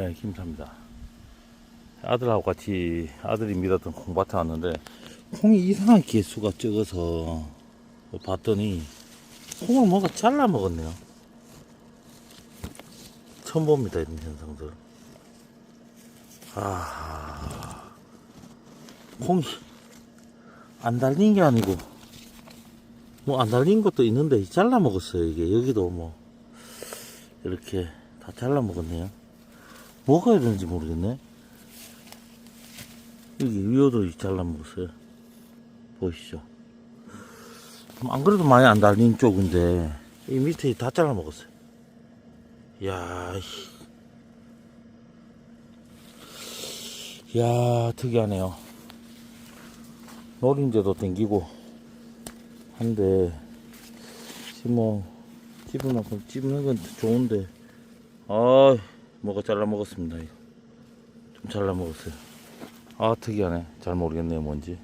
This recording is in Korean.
네, 김사입니다. 아들하고 같이 아들이 믿었던 콩밭에 왔는데 콩이 이상하게 개수가 적어서 봤더니 콩을 뭔가 잘라 먹었네요. 처음 봅니다 이런 현상들. 아, 콩이 안 달린 게 아니고 뭐 안 달린 것도 있는데 잘라 먹었어요 이게 여기도 뭐 이렇게 다 잘라 먹었네요. 뭐가 이런지 모르겠네. 여기 위로도 잘라 먹었어요. 보이시죠? 음, 안 그래도 많이 안 달린 쪽인데 이 밑에 다 잘라 먹었어요. 야, 씨. 야 특이하네요. 노린재도 땡기고 한데 지금 뭐 찝을 만큼 찝는 건 좋은데 아 뭐가 잘라 먹었습니다. 좀 잘라 먹었어요. 아 특이하네. 잘 모르겠네요 뭔지